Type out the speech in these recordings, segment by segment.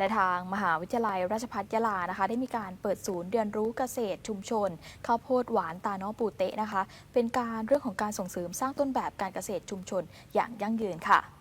และทางมหาวิทยาลัยราชภัฏยะลานะคะ ได้มีการเปิดศูนย์เรียนรู้เกษตรชุมชนข้าวโพดหวานตาน้อปูเตะนะคะ เป็นการเรื่องของการส่งเสริมสร้างต้นแบบการเกษตรชุมชนอย่างยั่งยืนค่ะ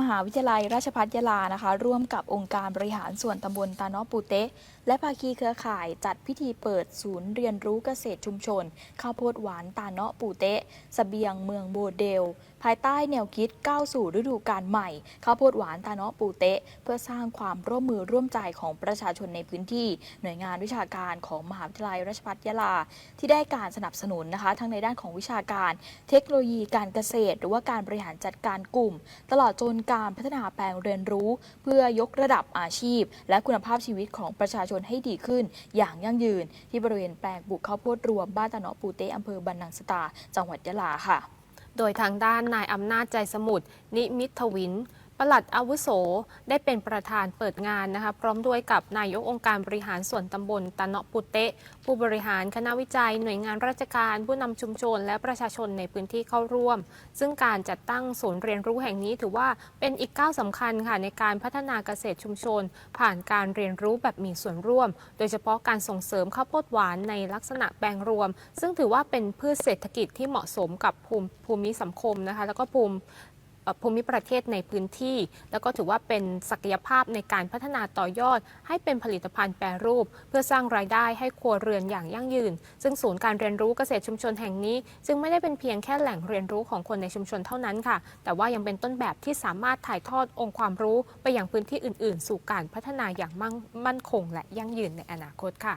มหาวิทยาลัยราชภัฏยะลานะคะ ร่วมกับองค์การบริหารส่วนตำบลตาน้อปูเตะและภาคีเครือข่ายจัดพิธีเปิดศูนย์เรียนรู้เกษตรชุมชน ข้าวโพดหวานตานาะปูเตะเสบียงเมืองโบเดล ภายใต้แนวคิดก้าวสู่ฤดูกาลใหม่ ข้าวโพดหวานตานาะปูเตะเพื่อสร้างความร่วมมือร่วมใจของประชาชนในพื้นที่ หน่วยงานวิชาการของมหาวิทยาลัยราชภัฏยะลา ที่ได้การสนับสนุนนะคะ ทั้งในด้านของวิชาการ เทคโนโลยีการเกษตร หรือว่าการบริหารจัดการกลุ่ม ตลอดจนการพัฒนาแปลงเรียนรู้ เพื่อยกระดับอาชีพ และคุณภาพชีวิตของประชาชนให้ดีขึ้น อย่างยั่งยืน ที่บริเวณแปลงปลูกข้าวโพดรวมบ้านตะเนาะปูเตอำเภอบันนังสตา จังหวัดยะลาค่ะ โดยทางด้านนายอำนาจใจสมุทรนิมิตทวิน ปลัดอาวุโสได้เป็นประธานเปิดงานนะคะพร้อมด้วยกับนายกองค์การบริหารส่วนตำบลตะเนาะปุเตะ ผู้บริหารคณะวิจัย หน่วยงานราชการ ผู้นำชุมชน และประชาชนในพื้นที่เข้าร่วม ซึ่งการจัดตั้งศูนย์เรียนรู้แห่งนี้ถือว่าเป็นอีกก้าวสำคัญค่ะในการพัฒนาเกษตรชุมชน ผ่านการเรียนรู้แบบมีส่วนร่วม โดยเฉพาะการส่งเสริมข้าวโพดหวานในลักษณะแปลงรวม ซึ่งถือว่าเป็นพืชเศรษฐกิจที่เหมาะสมกับภูมิภูมิสังคมนะคะแล้วก็ภูมิ ภูมิประเทศในพื้นที่ แล้วก็ถือว่าเป็นศักยภาพในการพัฒนาต่อยอด ให้เป็นผลิตภัณฑ์แปรรูป เพื่อสร้างรายได้ให้ครัวเรือนอย่างยั่งยืน ซึ่งศูนย์การเรียนรู้เกษตรชุมชนแห่งนี้ จึงไม่ได้เป็นเพียงแค่แหล่งเรียนรู้ของคนในชุมชนเท่านั้นค่ะ แต่ว่ายังเป็นต้นแบบที่สามารถถ่ายทอดองค์ความรู้ ไปยังพื้นที่อื่น ๆ สู่การพัฒนาอย่างมั่งมั่นคง และยั่งยืนในอนาคตค่ะ